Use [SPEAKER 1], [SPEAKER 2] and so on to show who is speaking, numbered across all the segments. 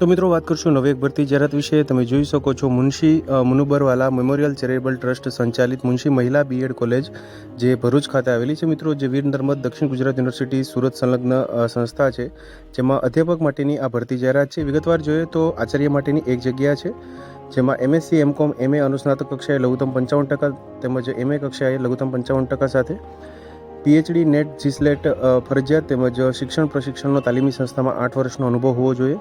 [SPEAKER 1] તો મિત્રો, વાત કરશું નવી ભરતી જાહેરાત વિશે. તમે જોઈ શકો છો Munshi Munubarwala memorial charitable trust સંચાલિત મુનશી મહિલા બીએડ કોલેજ, જે ભરૂચ ખાતે આવેલી છે. મિત્રો, જે વીર નર્મદ દક્ષિણ ગુજરાત યુનિવર્સિટી સુરત સંલગ્ન સંસ્થા છે, જેમાં અધ્યાપક માટેની આ ભરતી જાહેરાત છે. વિગતવાર જોઈએ તો આચાર્ય માટેની એક જગ્યા છે, જેમાં એમએસસી એમકોમ એમએ અનુસ્નાતક કક્ષાએ લઘુત્તમ પંચાવન ટકા તેમજ એમએ કક્ષાએ લઘુત્તમ પંચાવન ટકા સાથે પીએચડી નેટ જીસલેટ ફરજિયાત તેમજ શિક્ષણ પ્રશિક્ષણનો તાલીમી સંસ્થામાં આઠ વર્ષનો અનુભવ હોવો જોઈએ.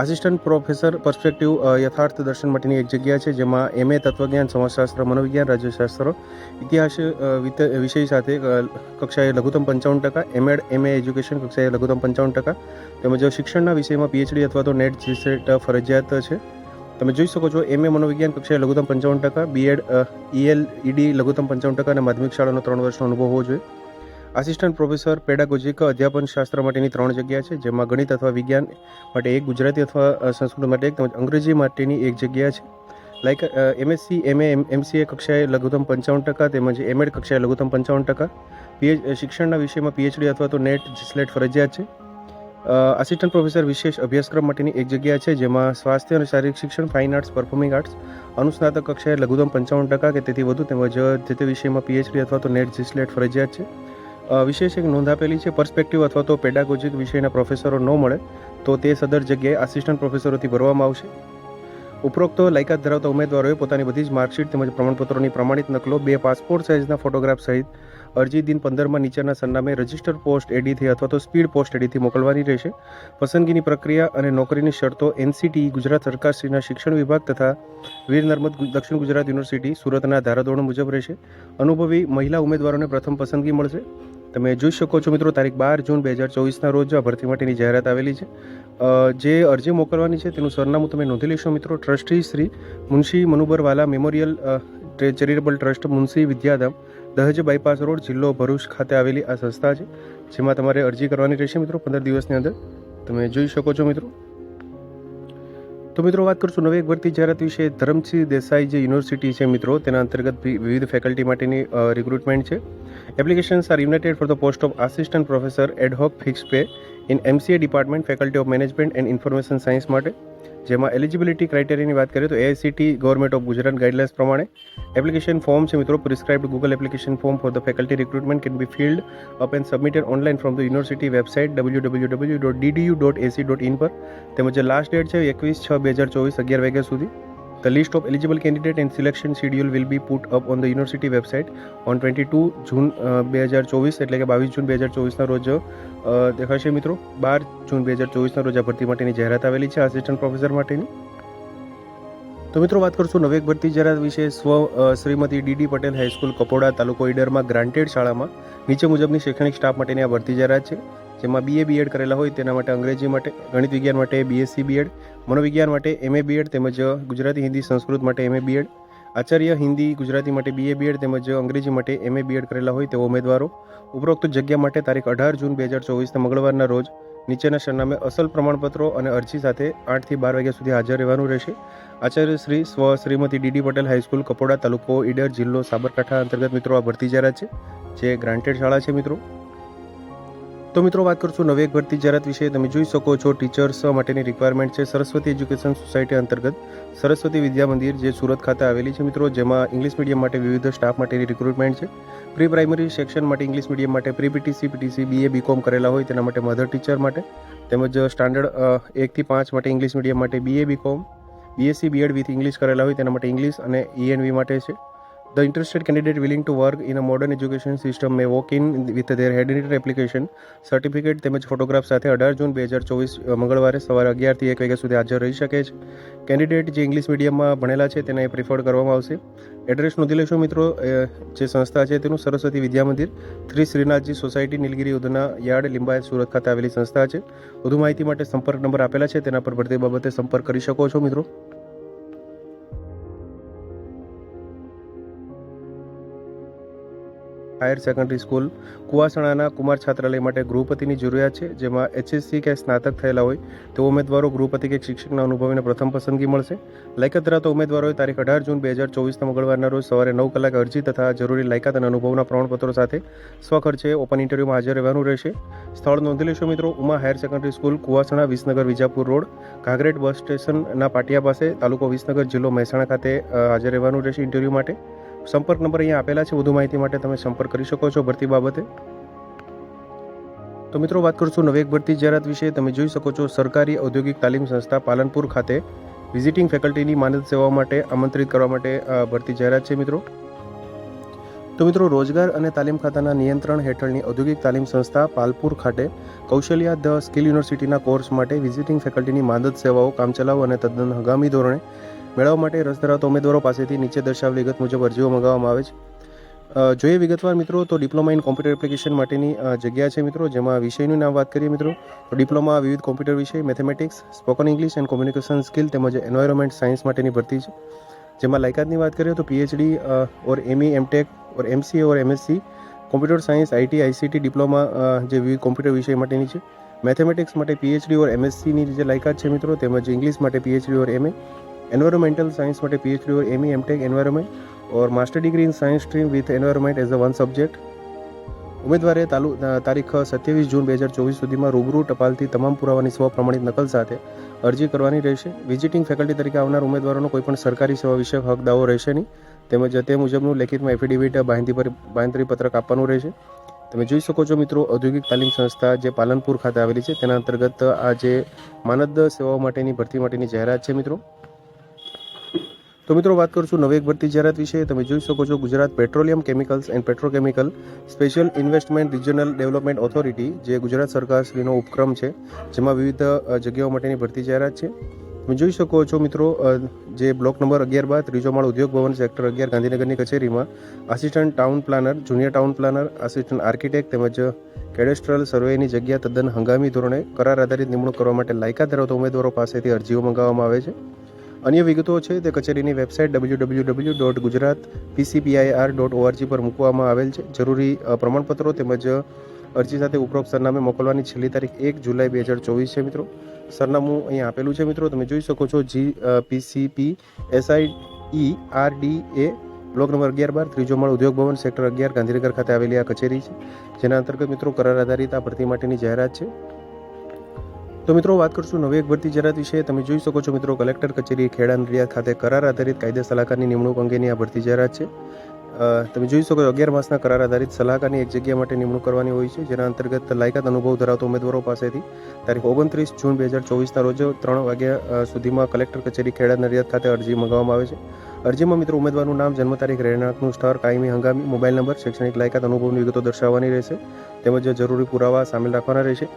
[SPEAKER 1] આસિસ્ટન્ટ પ્રોફેસર પર્સ્પેક્ટિવ યથાર્થ દર્શન માટેની એક જગ્યા છે, જેમાં એમએ તત્વજ્ઞાન, સમાજશાસ્ત્ર, મનોવિજ્ઞાન, રાજ્યશાસ્ત્ર, ઇતિહાસ વિષય સાથે કક્ષાએ લઘુત્તમ પંચાવન ટકા એમએડ એમએ એજ્યુકેશન કક્ષાએ લઘુત્તમ પંચાવન ટકા. તેમજ શિક્ષણના વિષયમાં પીએચડી અથવા તો નેટ જીસેટ ફરજિયાત છે. તમે જોઈ શકો છો એમએ મનોવિજ્ઞાન કક્ષાએ લઘુત્તમ પંચાવન ટકા બીએડ ઈએલ ઈડી લઘુત્તમ પંચાવન ટકા અને માધ્યમિક શાળાનો ત્રણ વર્ષનો અનુભવ હોવો જોઈએ. આસિસ્ટન્ટ પ્રોફેસર પેડાગોજિક અધ્યાપન શાસ્ત્ર માટેની ત્રણ જગ્યા છે, જેમાં ગણિત અથવા વિજ્ઞાન માટે એક, ગુજરાતી અથવા સંસ્કૃત માટે એક તેમજ અંગ્રેજી માટેની એક જગ્યા છે. લાઈક એમએસસી એમએ એમસીએ કક્ષાએ લઘુત્તમ પંચાવન ટકા તેમજ એમએડ કક્ષાએ લઘુત્તમ પંચાવન ટકા. પીએચ શિક્ષણના વિષયમાં પીએચડી અથવા તો નેટ જીસ્લેટ ફરજિયાત છે. આસિસ્ટન્ટ પ્રોફેસર વિશેષ અભ્યાસક્રમ માટેની એક જગ્યા છે, જેમાં સ્વાસ્થ્ય અને શારીરિક શિક્ષણ ફાઇન આર્ટ્સ પરફોર્મિંગ આર્ટ્સ અનુસ્નાતક કક્ષાએ લઘુત્તમ પંચાવન ટકા કે તેથી વધુ તેમજ જે તે વિષયમાં પીએચડી અથવા તો નેટ જીસ્લેટ ફરજિયાત છે. વિશેષ એક નોંધ આપેલી છે પર્સપેક્ટિવ અથવા તો પેડાગોજિક વિષયના પ્રોફેસરો ન મળે, તો તે સદર જગ્યાએ આસિસ્ટન્ટ પ્રોફેસરોથી ભરવામાં આવશે. ઉપરોક્ત લાયકાત ધરાવતા ઉમેદવારોએ પોતાની બધી જ માર્કશીટ તેમજ પ્રમાણપત્રોની પ્રમાણિત નકલો, બે પાસપોર્ટ સાઇઝના ફોટોગ્રાફ સહિત અરજી દિન પંદરમાં નીચેના સરનામે રજિસ્ટર પોસ્ટ એડીથી અથવા તો સ્પીડ પોસ્ટ એડીથી મોકલવાની રહેશે. પસંદગીની પ્રક્રિયા અને નોકરીની શરતો એનસીટી ગુજરાત સરકારશ્રીના શિક્ષણ વિભાગ તથા વીર નર્મદ દક્ષિણ ગુજરાત યુનિવર્સિટી, સુરતના ધારાધોરણ મુજબ રહેશે. અનુભવી મહિલા ઉમેદવારોને પ્રથમ પસંદગી મળશે. તમે જોઈ શકો છો મિત્રો, તારીખ બાર જૂન બે હજાર ચોવીસના રોજ આ ભરતી માટેની જાહેરાત આવેલી છે. જે અરજી મોકલવાની છે તેનું સરનામું તમે નોંધી લેશો મિત્રો, trustee Shri Munshi Manubarwala memorial charitable trust Munshi Vidyadham, Dahej bypass road, જિલ્લો ભરૂચ ખાતે આવેલી આ સંસ્થા છે, જેમાં તમારે અરજી કરવાની રહેશે મિત્રો, પંદર દિવસની અંદર. તમે જોઈ શકો છો મિત્રો. તો મિત્રો વાત કરશું નવી એક ભરતી જાહેરાત વિશે. ધરમસિંહ દેસાઈ જે યુનિવર્સિટી છે મિત્રો, તેના અંતર્ગત વિવિધ ફેકલ્ટી માટેની રિક્રુટમેન્ટ છે. Applications are united for the post of assistant professor ad hoc fix pay in MCA department faculty of management and information science માટે. જેમાં એલિજિબિલિટી ક્રાઇટેરિયાની વાત કરીએ તો AICT government of Gujarat guidelines પ્રમાણે એપ્લિકેશન ફોર્મ છે મિત્રો. Prescribed Google application form for the faculty recruitment can be filled up and submitted online from the university website W W W dot DDU dot AC dot IN પર. તેમજ last date છે એકવીસ છ બે હજાર ચોવીસ અગિયાર વાગ્યા સુધી. The list of eligible candidate and selection schedule will be put up on university website on twenty two June બે હજાર ચોવીસ એટલે કે બાવીસ જૂન બે હજાર ચોવીસના રોજ દેખાશે મિત્રો? બાર જૂન બે હજાર ચોવીસના રોજ આ ભરતી માટેની જાહેરાત આવેલી છે આસિસ્ટન્ટ પ્રોફેસર માટેની. તો મિત્રો વાત કરશું નવેક ભરતી જાહેરાત વિશે. સ્વ Shrimati DD Patel high school Kapoda તાલુકો ઈડરમાં ગ્રાન્ટેડ શાળામાં નીચે મુજબની શૈક્ષણિક સ્ટાફ માટેની આ ભરતી જાહેરાત છે. જેમાં બીએ બીએડ કરેલા હોય તેના માટે અંગ્રેજી માટે, ગણિત વિજ્ઞાન માટે બીએસસી બીએડ મનોવિજ્ઞાન માટે એમએ બીએડ તેમજ ગુજરાતી, હિન્દી, સંસ્કૃત માટે એમએ બીએડ આચાર્ય, હિન્દી, ગુજરાતી માટે બીએ બીએડ તેમજ અંગ્રેજી માટે એમએ બીએડ કરેલા હોય તેવા ઉમેદવારો. ઉપરોક્ત જગ્યા માટે તારીખ અઢાર જૂન બે હજાર ચોવીસના મંગળવારના રોજ નીચેના સરનામે અસલ પ્રમાણપત્રો અને અરજી સાથે આઠથી બાર વાગ્યા સુધી હાજર રહેવાનું રહેશે. આચાર્ય શ્રી સ્વ Shrimati DD Patel high school Kapoda તાલુકો ઈડર જિલ્લો સાબરકાંઠા અંતર્ગત મિત્રો, આ ભરતી જાહેરાત છે. જે ગ્રાન્ટેડ શાળા છે મિત્રો. તો મિત્રો, વાત કરશું નવી એક ભરતી જાહેરાત વિશે. તમે જોઈ શકો છો ટીચર્સ માટેની રિક્વાયરમેન્ટ છે સરસ્વતી એજ્યુકેશન સોસાયટી અંતર્ગત. સરસ્વતી વિદ્યા મંદિર જે સુરત ખાતે આવેલી છે મિત્રો, જેમાં ઇંગ્લિશ મીડિયમ માટે વિવિધ સ્ટાફ માટેની રિક્રુટમેન્ટ છે. પ્રી પ્રાઇમરી સેક્શન માટે ઇંગ્લિશ મીડિયમ માટે pre PTC PTC BA B Com કરેલા હોય તેના માટે મધર ટીચર માટે. તેમજ સ્ટાન્ડર્ડ એકથી પાંચ માટે ઇંગ્લિશ મીડિયમ માટે BA B Com B Sc B Ed with English કરેલા હોય તેના માટે ઇંગ્લિશ અને ઈએનવી માટે છે. The interested candidate willing to work in a modern education system may walk in with their handwritten application, certificate તેમજ photograph સાથે અઢાર જૂન બે હજાર ચોવીસ મંગળવારે સવારે અગિયારથી એક વાગ્યા સુધી હાજર રહી શકે છે. કેન્ડિડેટ જે ઇંગ્લિશ મીડિયમમાં ભણેલા છે તેને પ્રિફર્ડ કરવામાં આવશે. એડ્રેસ નોંધી લેશો મિત્રો જે સંસ્થા છે તેનું સરસ્વતી વિદ્યા મંદિર શ્રી શ્રીનાથજી સોસાયટી નીલગિરી ઉધના યાર્ડ લિંબાયત સુરત ખાતે આવેલી સંસ્થા છે. વધુ માહિતી માટે સંપર્ક નંબર આપેલા છે તેના પર ભરતી બાબતે સંપર્ક કરી શકો છો મિત્રો. હાયર સેકન્ડરી સ્કૂલ કુવાસણાના કુમાર છાત્રાલય માટે ગૃહપતિની જરૂરિયાત છે, જેમાં એચએસસી કે સ્નાતક થયેલા હોય તો ઉમેદવારો, ગૃહપતિ કે શિક્ષકના અનુભવીને પ્રથમ પસંદગી મળશે. લાયકાત ધરાવતા ઉમેદવારોએ તારીખ અઢાર જૂન બે હજાર ચોવીસના મંગળવારના રોજ સવારે નવ કલાકે અરજી તથા જરૂરી લાયકાત અને અનુભવના પ્રમાણપત્રો સાથે સ્વખર્ચે ઓપન ઇન્ટરવ્યુમાં હાજર રહેવાનું રહેશે. સ્થળ નોંધી લેશો મિત્રો, Uma higher secondary school Kuvasana Visnagar Vijapur road Kankret bus સ્ટેશનના પાટિયા પાસે તાલુકો વિસનગર જિલ્લો મહેસાણા ખાતે હાજર રહેવાનું રહેશે ઇન્ટરવ્યૂ માટે. સંપર્ક નંબર અહીંયા આપેલા છે. વધુ માહિતી માટે તમે સંપર્ક કરી શકો છો ભરતી બાબતે. તો મિત્રો, વાત કરશું નવી એક ભરતી જાહેરાત વિશે. તમે જોઈ શકો છો, સરકારી ઔદ્યોગિક તાલીમ સંસ્થા પાલનપુર ખાતે વિઝિટિંગ ફેકલ્ટીની માનદ સેવાઓ માટે આમંત્રિત કરવા માટે ભરતી જાહેરાત છે મિત્રો. તો મિત્રો, રોજગાર અને તાલીમ ખાતાના નિયંત્રણ હેઠળની ઔદ્યોગિક તાલીમ સંસ્થા પાલપુર ખાતે કૌશલ્યા ધ સ્કિલ યુનિવર્સિટીના કોર્સ માટે વિઝિટિંગ ફેકલ્ટીની માદદ સેવાઓ, કામચલાઉ અને તદ્દન હંગામી ધોરણે મેળવવા માટે રસ ધરાવતા ઉમેદવારો પાસેથી નીચે દર્શાવેલ વિગત મુજબ અરજીઓ મંગાવવામાં આવે છે. જોઈએ વિગતવાર મિત્રો, તો ડિપ્લોમા ઇન કોમ્પ્યુટર એપ્લિકેશન માટેની જગ્યા છે મિત્રો, જેમાં વિષયનું નામ વાત કરીએ મિત્રો. તો ડિપ્લોમા વિવિધ કોમ્પ્યુટર વિષય, mathematics, spoken English and communication skill તેમજ એન્વાયરમેન્ટ સાયન્સ માટેની ભરતી છે. જેમાં લાયકાતની વાત કરીએ તો PhD or ME, MTech, or MCA or MSc, computer science IT ICT diploma જે વિવિધ કોમ્પ્યુટર વિષય માટેની છે. મેથેમેટિક્સ માટે પીએચડી ઓર એમએસસીની જે લાયકાત છે મિત્રો, તેમજ ઇંગ્લિશ માટે PhD or MA environmental science માટે PhD or ME MTech environment or master degree in science stream with environment as a one subject ઉમેદવારે તાલુ તારીખ સત્યાવીસ જૂન બે હજાર ચોવીસ સુધીમાં રૂબરૂ ટપાલથી તમામ પુરાવાની સ્વપ્રમાણિત નકલ સાથે અરજી કરવાની રહેશે. વિઝિટિંગ ફેકલ્ટી તરીકે આવનાર ઉમેદવારોનો કોઈપણ સરકારી સેવા વિષયક હક રહેશે નહીં. તેમજ તે મુજબનું લેખિતમાં એફિડેવિટ બાંધરી પત્રક આપવાનું રહેશે. તમે જોઈ શકો છો મિત્રો, ઔદ્યોગિક તાલીમ સંસ્થા જે પાલનપુર ખાતે આવેલી છે, તેના અંતર્ગત આ જે માનદ સેવાઓ માટેની ભરતી માટેની જાહેરાત છે મિત્રો. તો મિત્રો, વાત કરશું નવી એક ભરતી જાહેરાત વિશે. તમે જોઈ શકો છો Gujarat petroleum chemicals and petrochemical special investment regional development authority, જે ગુજરાત સરકારશ્રીનો ઉપક્રમ છે, જેમાં વિવિધ જગ્યાઓ માટેની ભરતી જાહેરાત છે. તમે જોઈ શકો છો મિત્રો જે બ્લોક નંબર અગિયાર બાદ ત્રીજો માળ ઉદ્યોગ ભવન સેક્ટર અગિયાર ગાંધીનગરની કચેરીમાં assistant town planner junior town planner assistant architect તેમજ કેડેસ્ટ્રલ સર્વેની જગ્યા તદ્દન હંગામી ધોરણે કરાર આધારિત નિમણૂક કરવા માટે લાયકાત ધરાવતા ઉમેદવારો પાસેથી અરજીઓ મંગાવવામાં આવે છે. અન્ય વિગતો છે તે કચેરીની website W W W dot Gujarat PCPIR dot ORG પર મૂકવામાં આવેલ છે. જરૂરી પ્રમાણપત્રો તેમજ અરજી સાથે ઉપરોક્ત સરનામે મોકલવાની છેલ્લી તારીખ એક જુલાઈ બે હજાર ચોવીસ છે, મિત્રો. સરનામું અહીં આપેલું છે, મિત્રો. તમે જોઈ શકો છો G PCP SI E R D A block number અગિયાર બાર, ત્રીજો માળ ઉદ્યોગ ભવન, સેક્ટર અગિયાર, ગાંધીનગર ખાતે આવેલી આ કચેરી છે, જેના અંતર્ગત, મિત્રો, કરાર આધારિત આ ભરતી માટેની જાહેરાત છે. તો મિત્રો, વાત કરશું નવી એક ભરતી જાહેરાત વિશે. તમે જોઈ શકો છો મિત્રો, કલેક્ટર કચેરી ખેડા નડિયાદ ખાતે કરાર આધારિત કાયદા સલાહકારની નિમણૂક અંગેની આ ભરતી જાહેરાત છે. તમે જોઈ શકો અગિયાર માસના કરાર આધારિત સલાહકારની એક જગ્યા માટે નિમણૂક કરવાની હોય છે, જેના અંતર્ગત લાયકાત અનુભવ ધરાવતા ઉમેદવારો પાસેથી તારીખ ઓગણત્રીસ જૂન બે હજાર ચોવીસના રોજ ત્રણ વાગ્યા સુધીમાં કલેક્ટર કચેરી ખેડા નડિયાદ ખાતે અરજી મંગાવવામાં આવે છે. અરજીમાં મિત્રો, ઉમેદવારનું નામ, જન્મ તારીખ, રહેણાંકનું સ્થળ, કાયમી હંગામી, મોબાઈલ નંબર, શૈક્ષણિક લાયકાત, અનુભવની વિગતો દર્શાવવાની રહેશે. તેમજ જરૂરી પુરાવા સામેલ રાખવાના રહેશે.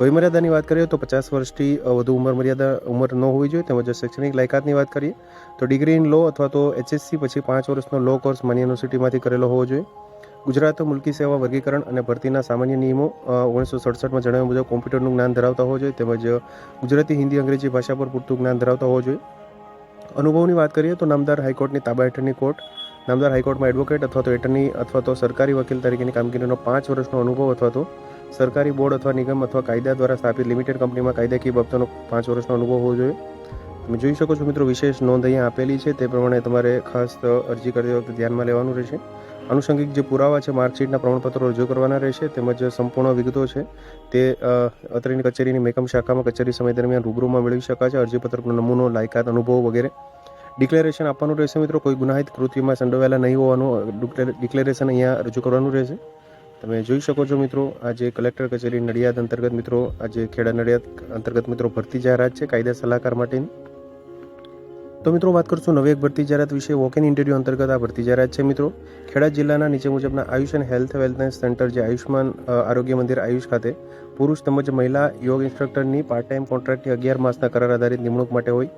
[SPEAKER 1] વયમર્યાદાની વાત કરીએ તો પચાસ વર્ષથી વધુ ઉંમર મર્યાદા, ઉંમર ન હોવી જોઈએ, તેમજ શૈક્ષણિક લાયકાતની વાત કરીએ, તો ડિગ્રી ઇન લો અથવા તો એચએસસી પછી પાંચ વર્ષનો લો કોર્સ માન્ય યુનિવર્સિટીમાંથી કરેલો હોવો જોઈએ. ગુજરાત મુલકી સેવા વર્ગીકરણ અને ભરતીના સામાન્ય નિયમો ઓગણીસો સડસઠમાં જણાવ્યા મુજબ કોમ્પ્યુટરનું જ્ઞાન ધરાવતા હોવો જોઈએ, તેમજ ગુજરાતી, હિન્દી, અંગ્રેજી ભાષા પર પૂરતું જ્ઞાન ધરાવતા હોવો જોઈએ. અનુભવની વાત કરીએ તો નામદાર હાઈકોર્ટની તાબા હેઠળની કોર્ટ, નામદાર હાઈકોર્ટમાં એડવોકેટ અથવા તો એટર્ની અથવા તો સરકારી વકીલ તરીકેની કામગીરીનો પાંચ વર્ષનો અનુભવ અથવા તો સરકારી બોર્ડ અથવા નિગમ અથવા કાયદા દ્વારા સ્થાપિત લિમિટેડ કંપનીમાં કાયદાકીય બાબતોનો પાંચ વર્ષનો અનુભવ હોવો જોઈએ. તમે જોઈ શકો છો મિત્રો, વિશેષ નોંધ અહીંયા આપેલી છે. તે પ્રમાણે તમારે ખાસ અરજી કરતી વખતે ધ્યાનમાં લેવાનું રહેશે. આનુષંગિક જે પુરાવા છે, માર્કશીટના પ્રમાણપત્રો રજૂ કરવાના રહેશે, તેમજ સંપૂર્ણ વિગતો છે. તે અત્રેની કચેરીની મેકમ શાખામાં કચેરી સમય દરમિયાન રૂબરૂમાં મેળવી શકાશે અરજીપત્રકનો નમૂનો, લાયકાત, અનુભવ વગેરે. ડિક્લેરેશન આપવાનું રહેશે મિત્રો. કોઈ ગુનાહિત કૃત્યમાં સંડોવાયેલા નહીં હોવાનું ડિક્લેરેશન અહીંયા રજૂ કરવાનું રહેશે. તમે જોઈ શકો છો મિત્રો, આ જે કલેક્ટર કચેરી નડિયાદ અંતર્ગત મિત્રો આજે ખેડા નડિયાદ અંતર્ગત મિત્રો ભરતી જાહેરાત છે કાયદા સલાહકાર માટેની. તો મિત્રો વાત કરશું નવી એક ભરતી જાહેરાત વિશે વોક ઇન ઇન્ટરવ્યૂ અંતર્ગત આ ભરતી જાહેરાત છે મિત્રો. ખેડા જિલ્લાના નીચે મુજબના Ayush and health wellness centre જે આયુષ્માન આરોગ્ય મંદિર આયુષ ખાતે પુરુષ તેમજ મહિલા યોગ ઇન્સ્ટ્રક્ટરની પાર્ટ ટાઈમ કોન્ટ્રાક્ટની અગિયાર માસના કરાર આધારિત નિમણૂક માટે હોય.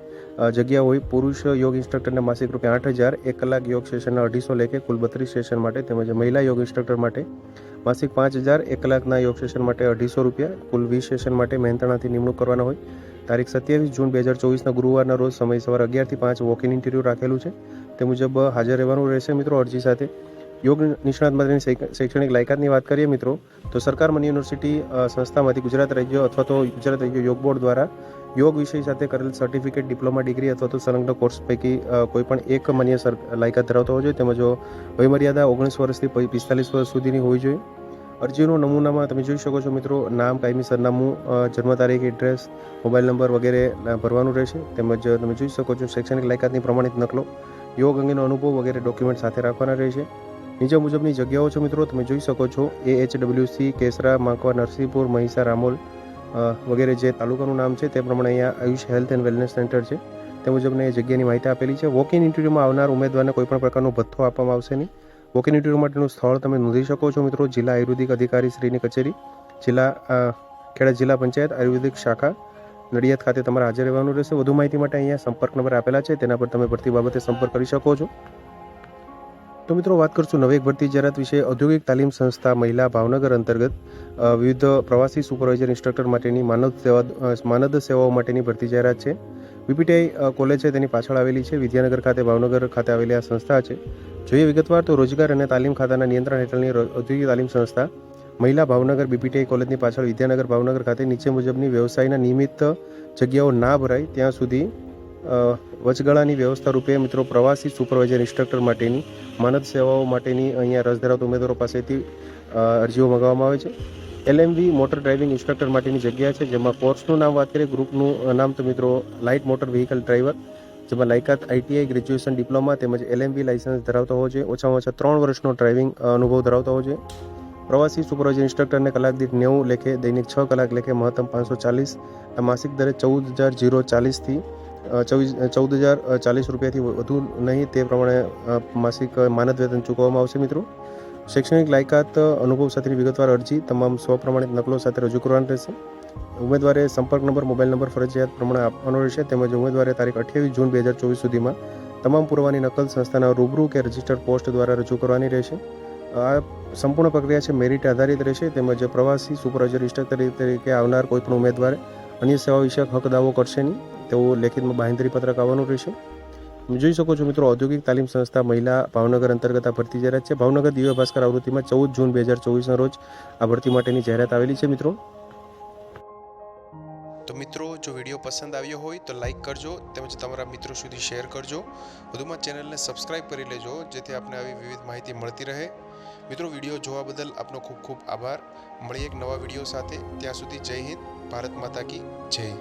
[SPEAKER 1] જગ્યા હોય પુરુષ યોગ ઇન્સ્ટ્રક્ટરને માસિક રૂપે આઠ હજાર, એક કલાક યોગ સેશનના અઢીસો લેખે કુલ બત્રીસ સેશન માટે તેમજ મહિલા યોગ ઇન્સ્ટ્રક્ટર માટે માસિક પાંચ હજાર, એક કલાકના યોગ સેશન માટે અઢીસો રૂપિયા, કુલ વીસ સેશન માટે મહેનતાણાથી નિમણૂક કરવાના હોય. તારીખ સત્યાવીસ જૂન બે હજાર ચોવીસના ગુરુવારના રોજ સમય સવારે અગિયારથી પાંચ વોક ઇન ઇન્ટરવ્યૂ રાખેલું છે. તે મુજબ હાજર રહેવાનું રહેશે મિત્રો અરજી સાથે. યોગ નિષ્ણાત માટેની શૈક્ષણિક લાયકાતની વાત કરીએ મિત્રો, તો સરકાર મની યુનિવર્સિટી સંસ્થામાંથી ગુજરાત રાજ્ય અથવા તો ગુજરાત રાજ્ય યોગ બોર્ડ દ્વારા યોગ વિષય સાથે કરેલ સર્ટિફિકેટ ડિપ્લોમા ડિગ્રી અથવા તો સંલગ્ન કોર્સ પૈકી કોઈ પણ એક માન્ય લાયકાત ધરાવતો હોવો જોઈએ. તેમજ વયમર્યાદા ઓગણીસ વર્ષથી પિસ્તાલીસ વર્ષ સુધીની હોવી જોઈએ. અરજીનો નમૂનામાં તમે જોઈ શકો છો મિત્રો, નામ, કાયમી સરનામું જન્મ તારીખ એડ્રેસ મોબાઈલ નંબર વગેરે ભરવાનું રહેશે. તેમજ તમે જોઈ શકો છો શૈક્ષણિક લાયકાતની પ્રમાણિત નકલો, યોગ અંગેનો અનુભવ વગેરે ડોક્યુમેન્ટ સાથે રાખવાના રહેશે. નીચે મુજબની જગ્યાઓ છે મિત્રો, તમે જોઈ શકો છો. A H W C Kesra, Makwa, Narsinhpur, Mahisa, Ramol વગેરે જે તાલુકાનું નામ છે તે પ્રમાણે અહીંયા Ayush health and wellness centre છે. તે મુજબને એ જગ્યાની માહિતી આપેલી છે. વોક ઇન ઇન્ટરવ્યૂમાં આવનાર ઉમેદવારને કોઈપણ પ્રકારનો ભથ્થો આપવામાં આવશે નહીં. વોક ઇન ઇન્ટરવ્યૂ માટેનું સ્થળ તમે નોંધી શકો છો મિત્રો. જિલ્લા આયુર્વેદિક અધિકારી શ્રીની કચેરી, જિલ્લા ખેડા જિલ્લા પંચાયત આયુર્વેદિક શાખા, નડિયાદ ખાતે તમારે હાજર રહેવાનું રહેશે. વધુ માહિતી માટે અહીંયા સંપર્ક નંબર આપેલા છે. તેના પર તમે ભરતી બાબતે સંપર્ક કરી શકો છો. તો મિત્રો વાત કરશું નવી એક ભરતી જાહેરાત વિશે. ઔદ્યોગિક તાલીમ સંસ્થા મહિલા ભાવનગર અંતર્ગત વિવિધ પ્રવાસી સુપરવાઇઝર ઇન્સ્ટ્રક્ટર માટેની માનદ સેવા માનદ સેવાઓ માટેની ભરતી જાહેરાત છે. બીપીટીઆઈ કોલેજ છે, તેની પાછળ આવેલી છે. વિદ્યાનગર ખાતે, ભાવનગર ખાતે આવેલી આ સંસ્થા છે. જોઈએ વિગતવાર તો રોજગાર અને તાલીમ ખાતાના નિયંત્રણ હેઠળની ઔદ્યોગિક તાલીમ સંસ્થા, મહિલા ભાવનગર બીપીટીઆઈ કોલેજની પાછળ વિદ્યાનગર, ભાવનગર ખાતે નીચે મુજબની વ્યવસાયના નિયમિત જગ્યાઓ ના ભરાય, ત્યાં સુધી વચગાળાની વ્યવસ્થા રૂપે મિત્રો પ્રવાસી સુપરવાઇઝર ઇન્સ્ટ્રક્ટર માટેની, માનદ સેવાઓ માટેની અહીંયા રસ ધરાવતા ઉમેદવારો પાસેથી અરજીઓ મંગાવવામાં આવે છે. એલએમવી મોટર ડ્રાઇવિંગ ઇન્સ્ટ્રક્ટર માટેની જગ્યા છે, જેમાં કોર્સનું નામ વાત કરીએ ગ્રુપનું નામ તો મિત્રો લાઇટ મોટર વ્હીકલ ડ્રાઈવર જેમાં લાયકાત, આઈટીઆઈ, ગ્રેજ્યુએશન, ડિપ્લોમા તેમજ એલએમવી લાઇસન્સ ધરાવતો હોવો જોઈએ ઓછામાં ઓછા ત્રણ વર્ષનો ડ્રાઇવિંગ અનુભવ ધરાવતો હોવો જોઈએ પ્રવાસી સુપરવાઇઝર ઇન્સ્ટ્રક્ટરને કલાક દીઠ નેવું લેખે, દૈનિક છ કલાક લેખે મહત્તમ પાંચસો ચાલીસ માસિક દરે ચૌદ હજાર જીરો ચાલીસથી ચોવીસ ચૌદ હજાર ચાલીસ રૂપિયાથી વધુ નહીં તે પ્રમાણે માસિક માનદ વેતન ચૂકવવામાં આવશે મિત્રો. શૈક્ષણિક લાયકાત અનુભવ સાથેની વિગતવાર અરજી, તમામ સ્વપ્રમાણિત નકલો સાથે રજૂ કરવાની રહેશે. ઉમેદવારે સંપર્ક નંબર, મોબાઈલ નંબર, ફરજિયાત પ્રમાણે આપવાનો રહેશે, તેમજ ઉમેદવારે તારીખ અઠ્યાવીસ જૂન બે હજાર ચોવીસ સુધીમાં તમામ પુરાવાની નકલ સંસ્થાના રૂબરૂ કે રજિસ્ટર્ડ પોસ્ટ દ્વારા રજૂ કરવાની રહેશે. આ સંપૂર્ણ પ્રક્રિયા છે મેરિટ આધારિત રહેશે, તેમજ પ્રવાસી સુપરવાઇઝર ઇન્સ્ટ્રક્ટર તરીકે આવનાર કોઈપણ ઉમેદવારે અન્ય સેવા વિષયક હક દાવો કરશે નહીં. તેવું લેખિતમાં બાંહેધરી પત્રક આવવાનું રહેશે. જોઈ શકો છો મિત્રો, ઔદ્યોગિક તાલીમ સંસ્થા મહિલા ભાવનગર અંતર્ગત આ ભરતી જાહેરાત છે. ભાવનગર દિવ્ય ભાસ્કર આવૃત્તિમાં ચૌદ જૂન બે હજાર ચોવીસના રોજ આ ભરતી માટેની જાહેરાત આવેલી છે મિત્રો.
[SPEAKER 2] તો મિત્રો, જો વીડિયો પસંદ આવ્યો હોય તો લાઈક કરજો તેમજ તમારા મિત્રો સુધી શેર કરજો. વધુમાં ચેનલને સબસ્ક્રાઇબ કરી લેજો, જેથી આપને આવી વિવિધ માહિતી મળતી રહે. મિત્રો, વીડિયો જોવા બદલ આપનો ખૂબ ખૂબ આભાર. મળીએ એક નવા વીડિયો સાથે. ત્યાં સુધી જય હિન્દ, ભારત માતા કી જય.